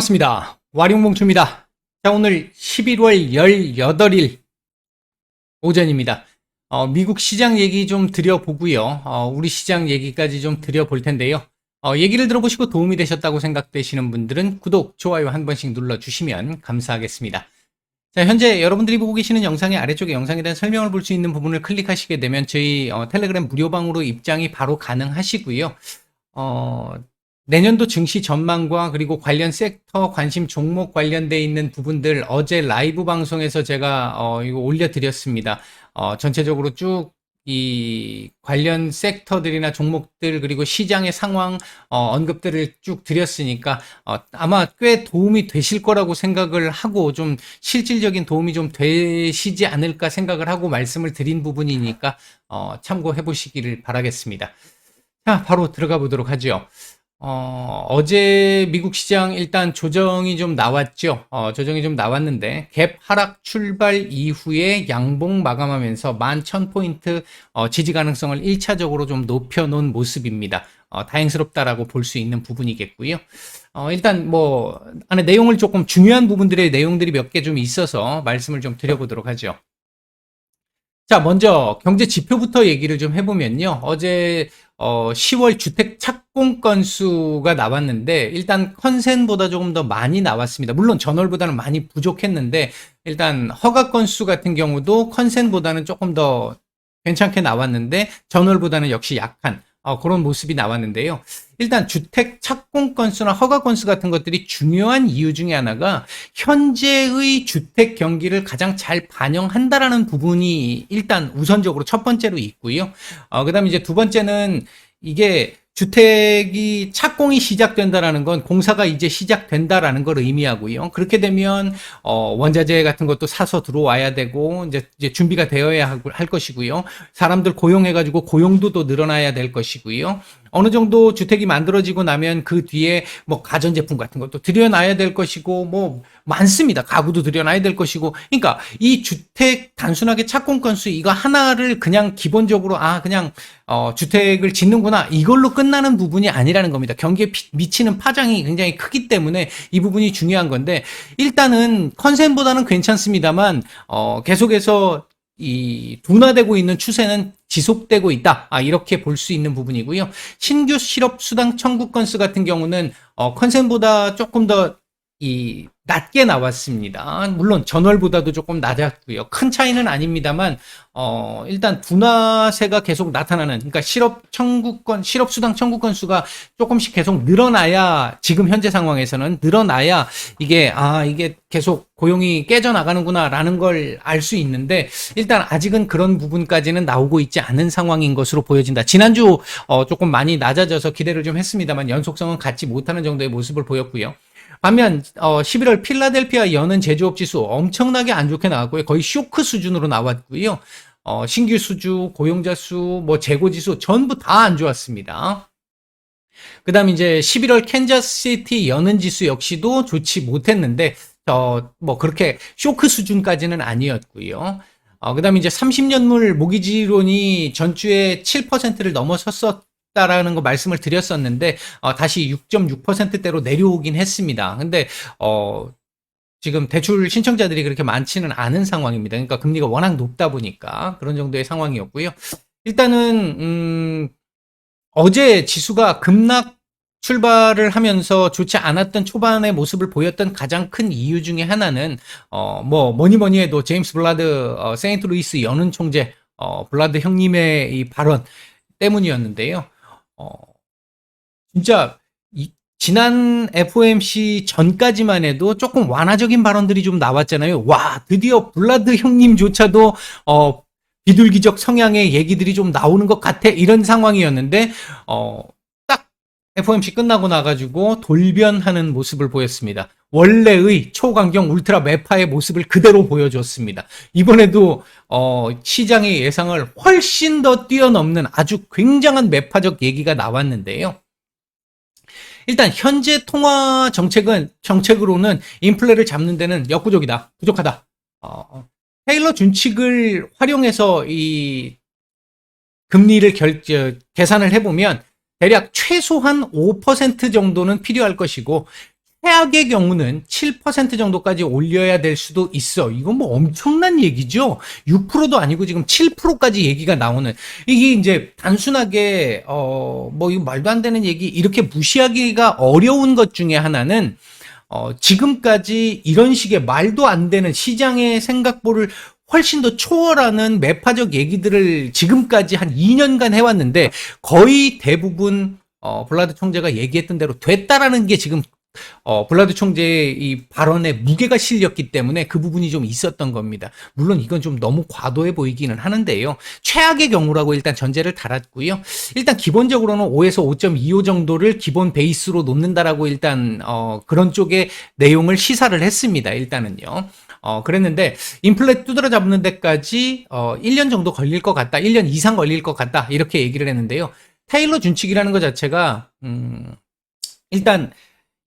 반갑습니다. 와룡봉투입니다. 자, 오늘 11월 18일 오전입니다. 어, 미국 시장 얘기 좀 드려보고요. 어, 우리 시장 얘기까지 좀 드려볼 텐데요. 어, 얘기를 들어보시고 도움이 되셨다고 생각되시는 분들은 구독, 좋아요 한 번씩 눌러주시면 감사하겠습니다. 자, 현재 여러분들이 보고 계시는 영상의 아래쪽에 영상에 대한 설명을 볼 수 있는 부분을 클릭하시게 되면 저희 어, 텔레그램 무료방으로 입장이 바로 가능하시고요. 어, 내년도 증시 전망과 그리고 관련 섹터 관심 종목 관련돼 있는 부분들 어제 라이브 방송에서 제가 어, 이거 올려드렸습니다. 어, 전체적으로 쭉 이 관련 섹터들이나 종목들 그리고 시장의 상황 어, 언급들을 쭉 드렸으니까 어, 아마 꽤 도움이 되실 거라고 생각을 하고 좀 실질적인 도움이 좀 되시지 않을까 생각을 하고 말씀을 드린 부분이니까 어, 참고해 보시기를 바라겠습니다. 자, 바로 들어가 보도록 하죠. 어, 어제 미국 시장 일단 조정이 좀 나왔죠. 어, 조정이 좀 나왔는데 갭 하락 출발 이후에 양봉 마감하면서 11,000포인트 어, 지지 가능성을 1차적으로 좀 높여 놓은 모습입니다. 어, 다행스럽다라고 볼 수 있는 부분이겠고요. 어, 일단 뭐 안에 내용을 조금 중요한 부분들의 내용들이 몇 개 좀 있어서 말씀을 좀 드려보도록 하죠. 자, 먼저 경제 지표부터 얘기를 좀 해보면요. 어제 어, 10월 주택 착공 건수가 나왔는데 일단 컨센보다 조금 더 많이 나왔습니다. 물론 전월보다는 많이 부족했는데 일단 허가 건수 같은 경우도 컨센보다는 조금 더 괜찮게 나왔는데 전월보다는 역시 약한 어, 그런 모습이 나왔는데요. 일단 주택 착공 건수나 허가 건수 같은 것들이 중요한 이유 중에 하나가 현재의 주택 경기를 가장 잘 반영한다라는 부분이 일단 우선적으로 첫 번째로 있고요. 어, 그다음에 이제 두 번째는 이게 주택이 착공이 시작된다라는 건 공사가 이제 시작된다라는 걸 의미하고요. 그렇게 되면 어 원자재 같은 것도 사서 들어와야 되고 이제, 이제 준비가 되어야 할 것이고요. 사람들 고용해 가지고 고용도 또 늘어나야 될 것이고요. 어느 정도 주택이 만들어지고 나면 그 뒤에 뭐 가전제품 같은 것도 들여놔야 될 것이고 뭐 많습니다. 가구도 들여놔야 될 것이고. 그러니까 이 주택 단순하게 착공 건수 이거 하나를 그냥 기본적으로 아 그냥 어 주택을 짓는구나 이걸로 끝나는 부분이 아니라는 겁니다. 경기에 미치는 파장이 굉장히 크기 때문에 이 부분이 중요한 건데 일단은 컨센보다는 괜찮습니다만 어 계속해서 이 둔화되고 있는 추세는 지속되고 있다. 아, 이렇게 볼 수 있는 부분이고요. 신규 실업 수당 청구 건수 같은 경우는 어, 컨센보다 조금 더 이 낮게 나왔습니다. 물론 전월보다도 조금 낮았고요. 큰 차이는 아닙니다만 어, 일단 둔화세가 계속 나타나는 그러니까 실업 청구권 실업 수당 청구 건 수가 조금씩 계속 늘어나야 지금 현재 상황에서는 늘어나야 이게 아 이게 계속 고용이 깨져 나가는구나라는 걸 알 수 있는데 일단 아직은 그런 부분까지는 나오고 있지 않은 상황인 것으로 보여진다. 지난주 어, 조금 많이 낮아져서 기대를 좀 했습니다만 연속성은 갖지 못하는 정도의 모습을 보였고요. 반면 어 11월 필라델피아 연은 제조업 지수 엄청나게 안 좋게 나왔고요. 거의 쇼크 수준으로 나왔고요. 어 신규 수주, 고용자 수, 뭐 재고 지수 전부 다 안 좋았습니다. 그 다음 이제 11월 캔자스시티 연은 지수 역시도 좋지 못했는데 어 뭐 그렇게 쇼크 수준까지는 아니었고요. 어, 그 다음에 이제 30년물 모기지론이 전주에 7%를 넘어섰었 다라는 거 말씀을 드렸었는데 어, 다시 6.6%대로 내려오긴 했습니다. 근데 어 지금 대출 신청자들이 그렇게 많지는 않은 상황입니다. 그러니까 금리가 워낙 높다 보니까 그런 정도의 상황이었고요. 일단은 음 어제 지수가 급락 출발을 하면서 좋지 않았던 초반의 모습을 보였던 가장 큰 이유 중에 하나는 어 뭐 뭐니 뭐니 해도 제임스 블라드 어, 세인트 루이스 연은 총재 어 블라드 형님의 이 발언 때문이었는데요. 어, 진짜 이, 지난 FOMC 전까지만 해도 조금 완화적인 발언들이 좀 나왔잖아요. 와, 드디어 블라드 형님조차도 어, 비둘기적 성향의 얘기들이 좀 나오는 것 같아 이런 상황이었는데 어, 딱 FOMC 끝나고 나가지고 돌변하는 모습을 보였습니다. 원래의 초강경 울트라 매파의 모습을 그대로 보여줬습니다. 이번에도 어, 시장의 예상을 훨씬 더 뛰어넘는 아주 굉장한 매파적 얘기가 나왔는데요. 일단 현재 통화 정책은 정책으로는 인플레를 잡는 데는 역부족이다, 부족하다. 어, 테일러 준칙을 활용해서 이 금리를 결, 계산을 해보면 대략 최소한 5% 정도는 필요할 것이고 최악의 경우는 7% 정도까지 올려야 될 수도 있어. 이건 뭐 엄청난 얘기죠. 6%도 아니고 지금 7%까지 얘기가 나오는 이게 이제 단순하게 어뭐 이거 말도 안 되는 얘기 이렇게 무시하기가 어려운 것 중에 하나는 어 지금까지 이런 식의 말도 안 되는 시장의 생각보를 훨씬 더 초월하는 매파적 얘기들을 지금까지 한 2년간 해왔는데 거의 대부분 어, 블라드 총재가 얘기했던 대로 됐다라는 게 지금 어, 블라드 총재의 이 발언에 무게가 실렸기 때문에 그 부분이 좀 있었던 겁니다. 물론 이건 좀 너무 과도해 보이기는 하는데요. 최악의 경우라고 일단 전제를 달았고요. 일단 기본적으로는 5에서 5.25 정도를 기본 베이스로 놓는다라고 일단 어, 그런 쪽의 내용을 시사를 했습니다. 일단은요. 어, 그랬는데, 인플레 두드러 잡는 데까지, 어, 1년 정도 걸릴 것 같다. 1년 이상 걸릴 것 같다. 이렇게 얘기를 했는데요. 테일러 준칙이라는 것 자체가, 음, 일단,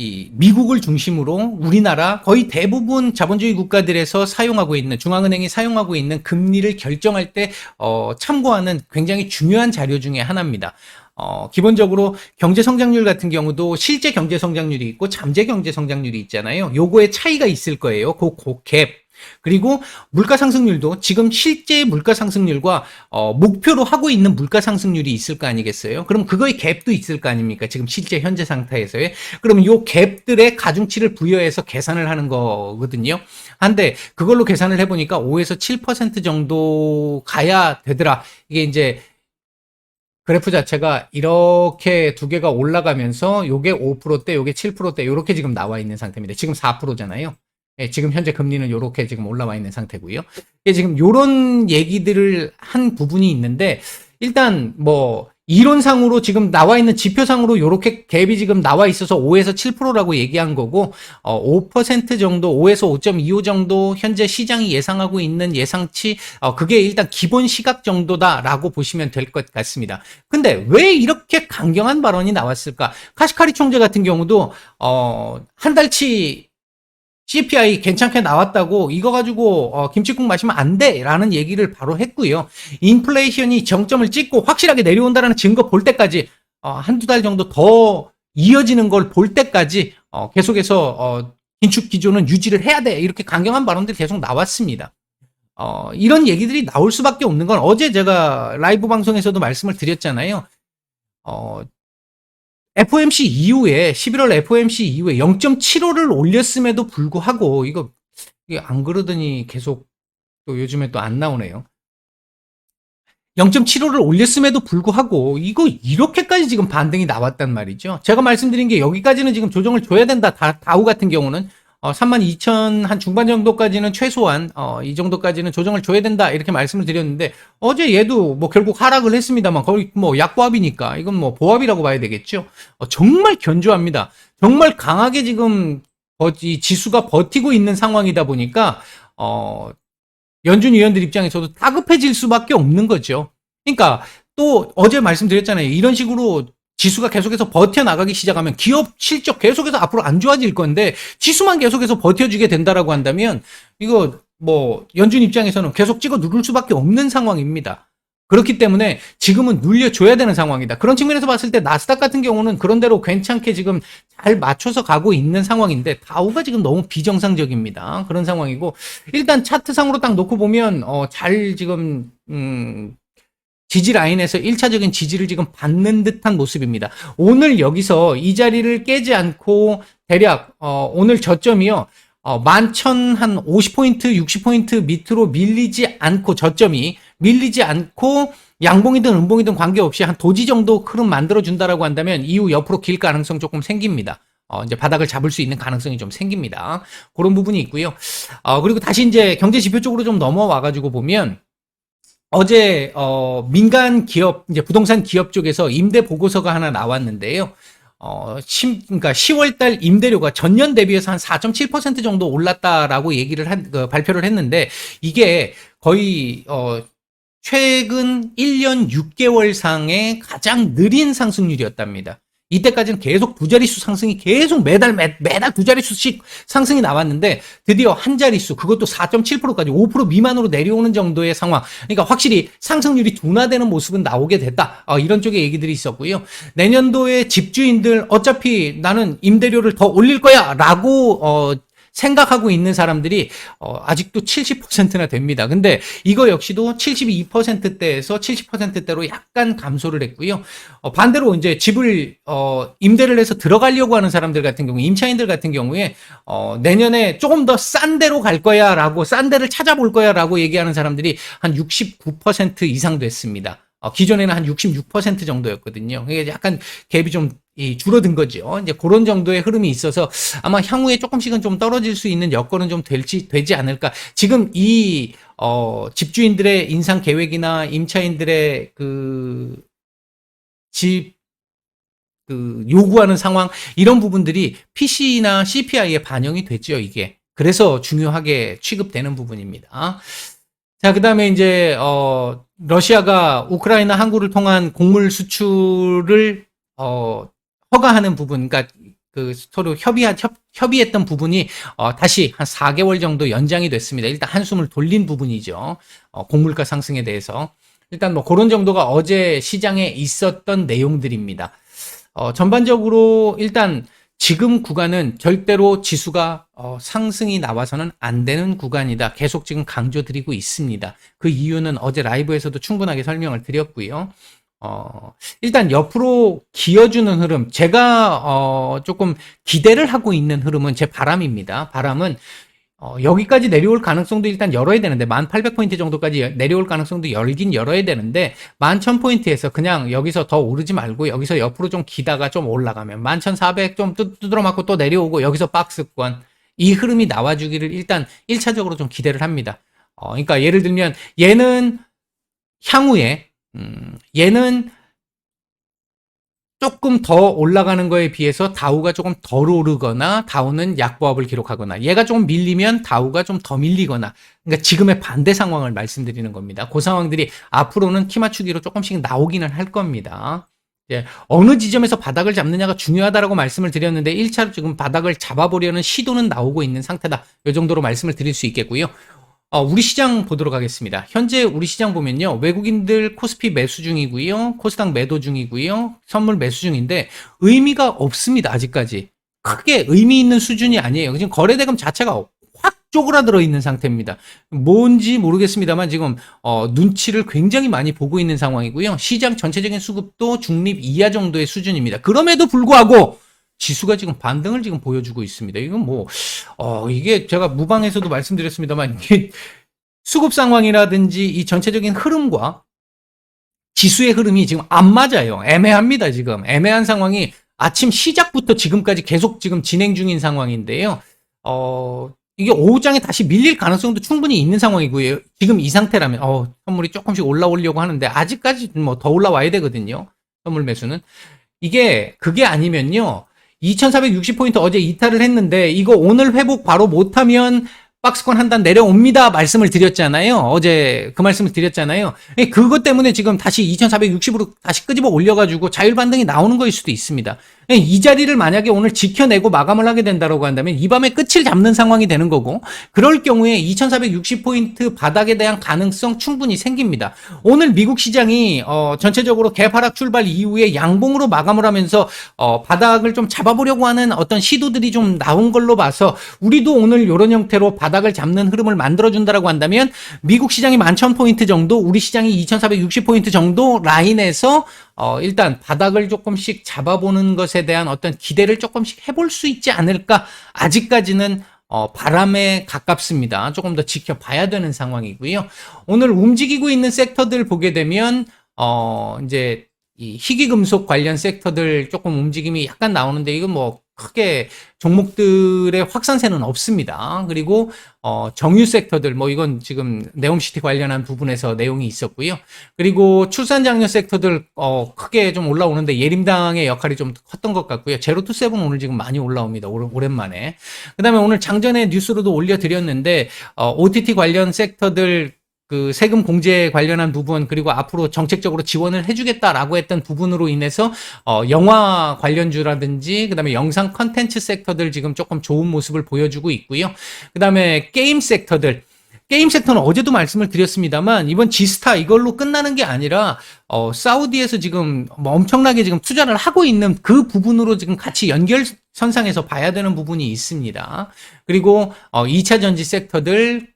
이 미국을 중심으로 우리나라 거의 대부분 자본주의 국가들에서 사용하고 있는 중앙은행이 사용하고 있는 금리를 결정할 때 어, 참고하는 굉장히 중요한 자료 중에 하나입니다. 어, 기본적으로 경제 성장률 같은 경우도 실제 경제 성장률이 있고 잠재 경제 성장률이 있잖아요. 요거에 차이가 있을 거예요. 그, 그 갭. 그리고 물가 상승률도 지금 실제 물가 상승률과 어, 목표로 하고 있는 물가 상승률이 있을 거 아니겠어요? 그럼 그거의 갭도 있을 거 아닙니까? 지금 실제 현재 상태에서의. 그러면 요 갭들의 가중치를 부여해서 계산을 하는 거거든요. 한데 그걸로 계산을 해보니까 5에서 7% 정도 가야 되더라. 이게 이제 그래프 자체가 이렇게 두 개가 올라가면서 요게 5%대, 요게 7%대, 요렇게 지금 나와 있는 상태입니다. 지금 4%잖아요. 예, 지금 현재 금리는 요렇게 지금 올라와 있는 상태고요. 예, 지금 요런 얘기들을 한 부분이 있는데 일단 뭐 이론상으로 지금 나와 있는 지표상으로 요렇게 갭이 지금 나와 있어서 5에서 7%라고 얘기한 거고 어, 5% 정도 5에서 5.25 정도 현재 시장이 예상하고 있는 예상치 어, 그게 일단 기본 시각 정도다라고 보시면 될 것 같습니다. 근데 왜 이렇게 강경한 발언이 나왔을까? 카시카리 총재 같은 경우도 어, 한 달치 CPI 괜찮게 나왔다고 이거 가지고 어, 김치국 마시면 안 돼라는 얘기를 바로 했고요. 인플레이션이 정점을 찍고 확실하게 내려온다는 증거 볼 때까지 어, 한두 달 정도 더 이어지는 걸 볼 때까지 어, 계속해서 어, 긴축 기조는 유지를 해야 돼 이렇게 강경한 발언들이 계속 나왔습니다. 어, 이런 얘기들이 나올 수밖에 없는 건 어제 제가 라이브 방송에서도 말씀을 드렸잖아요. 어, FOMC 이후에 11월 FOMC 이후에 0.75를 올렸음에도 불구하고 이거 안 그러더니 계속 또 요즘에 또 안 나오네요. 0.75를 올렸음에도 불구하고 이거 이렇게까지 지금 반등이 나왔단 말이죠. 제가 말씀드린 게 여기까지는 지금 조정을 줘야 된다. 다, 다우 같은 경우는 어, 32,000 한 중반 정도까지는 최소한 어, 이 정도까지는 조정을 줘야 된다 이렇게 말씀을 드렸는데 어제 얘도 뭐 결국 하락을 했습니다만 거의 뭐 약보합이니까 이건 뭐 보합이라고 봐야 되겠죠. 어, 정말 견조합니다. 정말 강하게 지금 버, 이 지수가 버티고 있는 상황이다 보니까 어, 연준 위원들 입장에서도 다급해질 수밖에 없는 거죠. 그러니까 또 어제 말씀드렸잖아요. 이런 식으로 지수가 계속해서 버텨나가기 시작하면 기업 실적 계속해서 앞으로 안 좋아질 건데 지수만 계속해서 버텨주게 된다라고 한다면 이거 뭐 연준 입장에서는 계속 찍어 누를 수밖에 없는 상황입니다. 그렇기 때문에 지금은 눌려줘야 되는 상황이다. 그런 측면에서 봤을 때 나스닥 같은 경우는 그런대로 괜찮게 지금 잘 맞춰서 가고 있는 상황인데 다우가 지금 너무 비정상적입니다. 그런 상황이고 일단 차트상으로 딱 놓고 보면 어, 잘 지금 음, 지지 라인에서 1차적인 지지를 지금 받는 듯한 모습입니다. 오늘 여기서 이 자리를 깨지 않고 대략 어, 오늘 저점이요. 어, 11,000한 50포인트, 60포인트 밑으로 밀리지 않고 저점이 밀리지 않고 양봉이든 음봉이든 관계없이 한 도지 정도 흐름 만들어 준다라고 한다면 이후 옆으로 길 가능성 조금 생깁니다. 어, 이제 바닥을 잡을 수 있는 가능성이 좀 생깁니다. 그런 부분이 있고요. 어, 그리고 다시 이제 경제 지표 쪽으로 좀 넘어와 가지고 보면 어제 어 민간 기업 이제 부동산 기업 쪽에서 임대 보고서가 하나 나왔는데요. 어, 10, 그러니까 10월 달 임대료가 전년 대비해서 한 4.7% 정도 올랐다라고 얘기를 한, 그 발표를 했는데 이게 거의 어 최근 1년 6개월 상의 가장 느린 상승률이었답니다. 이때까지는 계속 두 자릿수 상승이 계속 매달 매, 매달 두 자릿수씩 상승이 나왔는데 드디어 한 자릿수 그것도 4.7%까지 5% 미만으로 내려오는 정도의 상황. 그러니까 확실히 상승률이 둔화되는 모습은 나오게 됐다. 어, 이런 쪽의 얘기들이 있었고요. 내년도에 집주인들 어차피 나는 임대료를 더 올릴 거야라고 어, 생각하고 있는 사람들이 어, 아직도 70%나 됩니다. 근데 이거 역시도 72%대에서 70%대로 약간 감소를 했고요. 어, 반대로 이제 집을 어, 임대를 해서 들어가려고 하는 사람들 같은 경우, 임차인들 같은 경우에 어, 내년에 조금 더 싼 데로 갈 거야라고 싼 데를 찾아볼 거야라고 얘기하는 사람들이 한 69% 이상 됐습니다. 어, 기존에는 한 66% 정도였거든요. 이게 약간 갭이 좀 이, 줄어든 거죠. 이제 그런 정도의 흐름이 있어서 아마 향후에 조금씩은 좀 떨어질 수 있는 여건은 좀 될지, 되지 않을까. 지금 이, 어, 집주인들의 인상 계획이나 임차인들의 그, 집, 그, 요구하는 상황, 이런 부분들이 PC나 CPI에 반영이 됐죠, 이게. 그래서 중요하게 취급되는 부분입니다. 자, 그 다음에 이제, 어, 러시아가 우크라이나 항구를 통한 곡물 수출을, 어, 허가하는 부분, 그러니까 그 서로 협의한, 협, 협의했던 부분이, 어, 다시 한 4개월 정도 연장이 됐습니다. 일단 한숨을 돌린 부분이죠. 어, 곡물가 상승에 대해서. 일단 뭐 그런 정도가 어제 시장에 있었던 내용들입니다. 어, 전반적으로 일단 지금 구간은 절대로 지수가 어, 상승이 나와서는 안 되는 구간이다. 계속 지금 강조드리고 있습니다. 그 이유는 어제 라이브에서도 충분하게 설명을 드렸고요. 어, 일단 옆으로 기어주는 흐름, 제가 어, 조금 기대를 하고 있는 흐름은 제 바람입니다. 바람은 어, 여기까지 내려올 가능성도 일단 열어야 되는데, 1800포인트 정도까지 내려올 가능성도 열긴 열어야 되는데, 11000포인트에서 그냥 여기서 더 오르지 말고, 여기서 옆으로 좀 기다가 좀 올라가면, 11400 좀 두드러 맞고 또 내려오고, 여기서 박스권, 이 흐름이 나와주기를 일단 1차적으로 좀 기대를 합니다. 어, 그러니까 예를 들면, 얘는 향후에, 음, 얘는 조금 더 올라가는 거에 비해서 다우가 조금 덜 오르거나 다우는 약보합을 기록하거나 얘가 조금 밀리면 다우가 좀 더 밀리거나 그러니까 지금의 반대 상황을 말씀드리는 겁니다. 그 상황들이 앞으로는 키 맞추기로 조금씩 나오기는 할 겁니다. 예, 어느 지점에서 바닥을 잡느냐가 중요하다라고 말씀을 드렸는데 1차로 지금 바닥을 잡아보려는 시도는 나오고 있는 상태다. 이 정도로 말씀을 드릴 수 있겠고요. 어, 우리 시장 보도록 하겠습니다. 현재 우리 시장 보면요. 외국인들 코스피 매수 중이고요. 코스닥 매도 중이고요. 선물 매수 중인데 의미가 없습니다. 아직까지. 크게 의미 있는 수준이 아니에요. 지금 거래대금 자체가 확 쪼그라들어 있는 상태입니다. 뭔지 모르겠습니다만 지금 어, 눈치를 굉장히 많이 보고 있는 상황이고요. 시장 전체적인 수급도 중립 이하 정도의 수준입니다. 그럼에도 불구하고 지수가 지금 반등을 지금 보여주고 있습니다. 이건 뭐, 어, 이게 제가 무방에서도 말씀드렸습니다만, 이게 수급 상황이라든지 이 전체적인 흐름과 지수의 흐름이 지금 안 맞아요. 애매합니다, 지금. 애매한 상황이 아침 시작부터 지금까지 계속 지금 진행 중인 상황인데요. 어, 이게 오후장에 다시 밀릴 가능성도 충분히 있는 상황이고요. 지금 이 상태라면, 어, 선물이 조금씩 올라오려고 하는데, 아직까지 뭐 더 올라와야 되거든요. 선물 매수는. 이게, 그게 아니면요. 2460포인트 어제 이탈을 했는데 이거 오늘 회복 바로 못하면 박스권 한 단 내려옵니다 말씀을 드렸잖아요. 어제 그 말씀을 드렸잖아요. 예, 그것 때문에 지금 다시 2460으로 다시 끄집어 올려가지고 자율 반등이 나오는 거일 수도 있습니다. 예, 이 자리를 만약에 오늘 지켜내고 마감을 하게 된다고 한다면 이 밤에 끝을 잡는 상황이 되는 거고 그럴 경우에 2460포인트 바닥에 대한 가능성 충분히 생깁니다. 오늘 미국 시장이 어, 전체적으로 개파락 출발 이후에 양봉으로 마감을 하면서 어, 바닥을 좀 잡아보려고 하는 어떤 시도들이 좀 나온 걸로 봐서 우리도 오늘 이런 형태로 바닥 을 잡는 흐름을 만들어준다라고 한다면 미국 시장이 11,000포인트 정도, 우리 시장이 2,460포인트 정도 라인에서 어, 일단 바닥을 조금씩 잡아보는 것에 대한 어떤 기대를 조금씩 해볼 수 있지 않을까? 아직까지는 어, 바람에 가깝습니다. 조금 더 지켜봐야 되는 상황이고요. 오늘 움직이고 있는 섹터들 보게 되면 어, 이제 이 희귀금속 관련 섹터들 조금 움직임이 약간 나오는데 이건 뭐 크게 종목들의 확산세는 없습니다. 그리고 어, 정유 섹터들 뭐 이건 지금 네옴시티 관련한 부분에서 내용이 있었고요. 그리고 출산 장려 섹터들 어, 크게 좀 올라오는데 예림당의 역할이 좀 컸던 것 같고요. 제로투 세븐 오늘 지금 많이 올라옵니다. 오랜만에. 그다음에 오늘 장전에 뉴스로도 올려 드렸는데 어, OTT 관련 섹터들 그 세금 공제 관련한 부분 그리고 앞으로 정책적으로 지원을 해주겠다라고 했던 부분으로 인해서 어, 영화 관련주라든지 그다음에 영상 컨텐츠 섹터들 지금 조금 좋은 모습을 보여주고 있고요. 그다음에 게임 섹터들 게임 섹터는 어제도 말씀을 드렸습니다만 이번 지스타 이걸로 끝나는 게 아니라 어, 사우디에서 지금 뭐 엄청나게 지금 투자를 하고 있는 그 부분으로 지금 같이 연결 선상에서 봐야 되는 부분이 있습니다. 그리고 어, 2차 전지 섹터들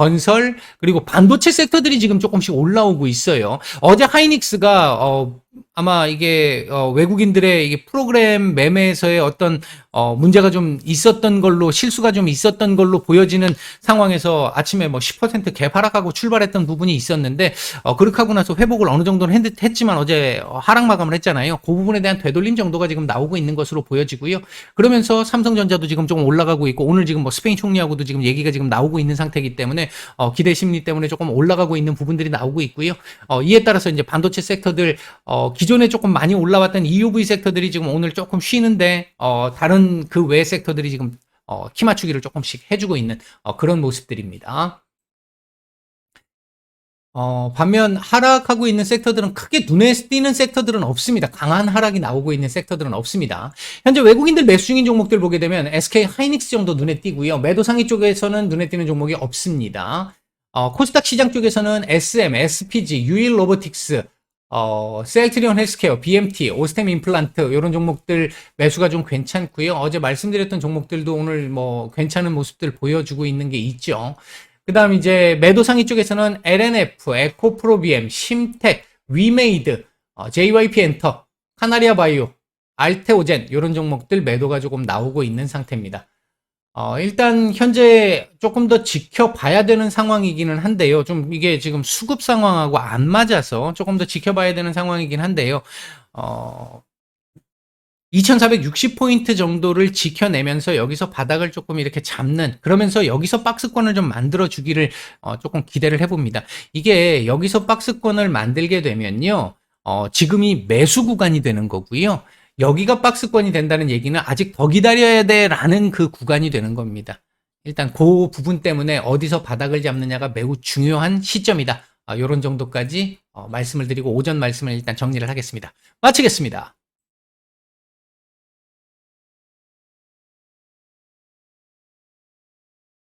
건설 그리고 반도체 섹터들이 지금 조금씩 올라오고 있어요. 어제 하이닉스가 어 아마 이게 어 외국인들의 이게 프로그램 매매에서의 어떤 어 문제가 좀 있었던 걸로 실수가 좀 있었던 걸로 보여지는 상황에서 아침에 뭐 10% 개파락하고 출발했던 부분이 있었는데 어 그렇게 하고 나서 회복을 어느 정도는 했, 했지만 어제 하락 마감을 했잖아요. 그 부분에 대한 되돌림 정도가 지금 나오고 있는 것으로 보여지고요. 그러면서 삼성전자도 지금 좀 올라가고 있고 오늘 지금 뭐 스페인 총리하고도 지금 얘기가 지금 나오고 있는 상태이기 때문에 어 기대 심리 때문에 조금 올라가고 있는 부분들이 나오고 있고요. 어 이에 따라서 이제 반도체 섹터들 어 기존 에 조금 많이 올라왔던 EUV 섹터들이 지금 오늘 조금 쉬는데 어 다른 그 외 섹터들이 지금 어 키 맞추기를 조금씩 해주고 있는 어 그런 모습들입니다. 어, 반면 하락하고 있는 섹터들은 크게 눈에 띄는 섹터들은 없습니다. 강한 하락이 나오고 있는 섹터들은 없습니다. 현재 외국인들 매수 중인 종목들 보게 되면 SK 하이닉스 정도 눈에 띄고요. 매도 상위 쪽에서는 눈에 띄는 종목이 없습니다. 어, 코스닥 시장 쪽에서는 SM, SPG, 유일 로보틱스, 어, 셀트리온 헬스케어, BMT, 오스템 임플란트 이런 종목들 매수가 좀 괜찮고요. 어제 말씀드렸던 종목들도 오늘 뭐 괜찮은 모습들 보여주고 있는 게 있죠. 그 다음 이제 매도 상위 쪽에서는 LNF, 에코프로비엠, 심텍, 위메이드, 어, JYP 엔터, 카나리아 바이오, 알테오젠 이런 종목들 매도가 조금 나오고 있는 상태입니다. 어, 일단 현재 조금 더 지켜봐야 되는 상황이기는 한데요. 좀 이게 지금 수급 상황하고 안 맞아서 조금 더 지켜봐야 되는 상황이긴 한데요. 어, 2460포인트 정도를 지켜내면서 여기서 바닥을 조금 이렇게 잡는 그러면서 여기서 박스권을 좀 만들어 주기를 어, 조금 기대를 해봅니다. 이게 여기서 박스권을 만들게 되면요. 어, 지금이 매수 구간이 되는 거고요. 여기가 박스권이 된다는 얘기는 아직 더 기다려야 돼라는 그 구간이 되는 겁니다. 일단 그 부분 때문에 어디서 바닥을 잡느냐가 매우 중요한 시점이다. 이런 정도까지 어, 말씀을 드리고 오전 말씀을 일단 정리를 하겠습니다. 마치겠습니다.